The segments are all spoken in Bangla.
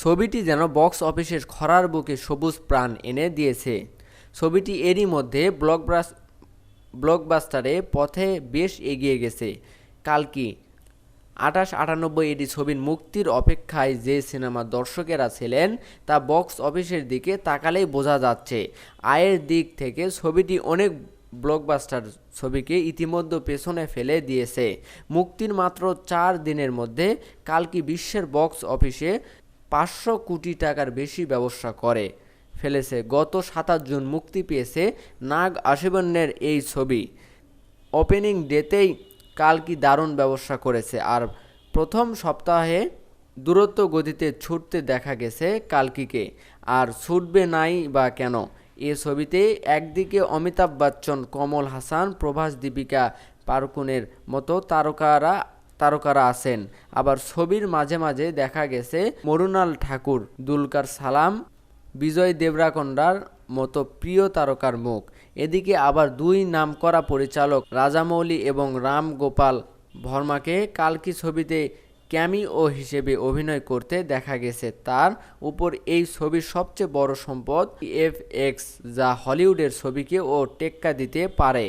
ছবিটি যেন বক্স অফিসের খরার বুকে সবুজ প্রাণ এনে দিয়েছে। ছবিটি এরই মধ্যে ব্লকবাস ব্লকবাস্টারে পথে বেশ এগিয়ে গেছে। কালকি আঠাশ আটানব্বই এটি ছবির মুক্তির অপেক্ষায় যে সিনেমা দর্শকেরা ছিলেন, তা বক্স অফিসের দিকে তাকালেই বোঝা যাচ্ছে। আয়ের দিক থেকে ছবিটি অনেক ব্লকবাস্টার ছবিকে ইতিমধ্যে পেছনে ফেলে দিয়েছে। মুক্তির মাত্র চার দিনের মধ্যে কালকি বিশ্বের বক্স অফিসে পাঁচশো কোটি টাকার বেশি ব্যবসা করে ফেলেছে। গত সাতাশ জুন মুক্তি পেয়েছে নাগ আশিবন্যের এই ছবি। ওপেনিং ডেতেই কালকি দারুণ ব্যবসা করেছে। আর প্রথম সপ্তাহে দূরত্ব গতিতে ছুটতে দেখা গেছে কালকিকে। আর ছুটবে নাই বা কেন? এ ছবিতে একদিকে অমিতাভ বচ্চন, কমল হাসান, প্রভাস দীপিকা পারকুনের মতো তারকারা তারকারা আছেন। আবার ছবির মাঝে মাঝে দেখা গেছে মরুনাল ঠাকুর, দুলকার সালাম, বিজয় দেবরাকন্ডার মতো প্রিয় তারকার মুখ। এদিকে আবার দুই নামকরা পরিচালক রাজামৌলি এবং রাম গোপাল ভর্মাকে কালকি ছবিতে ক্যামিও হিসেবে অভিনয় করতে দেখা গেছে। তার উপর এই ছবির সবচেয়ে বড় সম্পদ এফ এক্স, যা হলিউডের ছবিকে ও টেক্কা দিতে পারে।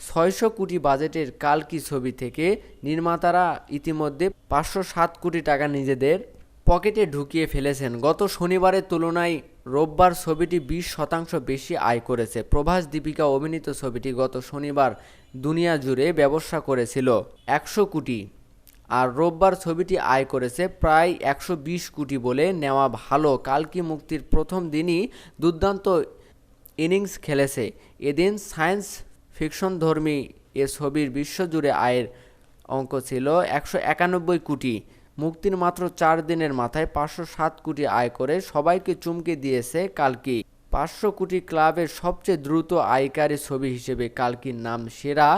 ছয়শো কোটি বাজেটের কালকি ছবি থেকে নির্মাতারা ইতিমধ্যে পাঁচশো সাত কোটি টাকা নিজেদের পকেটে ঢুকিয়ে ফেলেছেন। গত শনিবারের তুলনায় রোববার ছবিটি বিশ শতাংশ বেশি আয় করেছে। প্রভাস দীপিকা অভিনীত ছবিটি গত শনিবার দুনিয়া জুড়ে ব্যবসা করেছিল একশো কোটি। আর রোববার ছবিটি আয় করেছে প্রায় একশো বিশ কোটি বলে নেওয়া ভালো। কালকি মুক্তির প্রথম দিনই দুর্দান্ত ইনিংস খেলেছে। এদিন সায়েন্স ফিকশন ধর্মী এ ছবির বিশ্বজুড়ে আয়ের অঙ্ক ছিল একশো একানব্বই কোটি। মুক্তির মাত্র চার দিনের মাথায় পাঁচশো সাত কোটি আয় করে সবাইকে চমকে দিয়েছে কালকি। পাঁচশো কোটি ক্লাবের সবচেয়ে দ্রুত আয়কারী ছবি হিসেবে কালকির নাম সেরা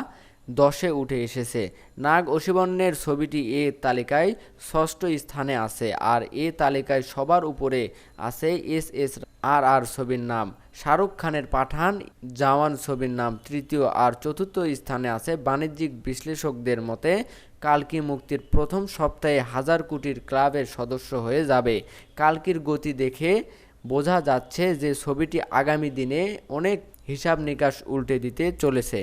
দশে উঠে এসেছে। নাগ অশিবন্যের ছবিটি এ তালিকায় ষষ্ঠ স্থানে আছে আর এ তালিকায় সবার উপরে আছে এস এস আর আর ছবির নাম। শাহরুখ খানের পাঠান জাওয়ান ছবির নাম। তৃতীয় আর চতুর্থ স্থানে আছে বাণিজ্যিক বিশ্লেষকদের মতে, কালকি মুক্তির প্রথম সপ্তাহে হাজার কোটির ক্লাবের সদস্য হয়ে যাবে। কালকির গতি দেখে বোঝা যাচ্ছে যে ছবিটি আগামী দিনে অনেক হিসাব নিকাশ উল্টে দিতে চলেছে।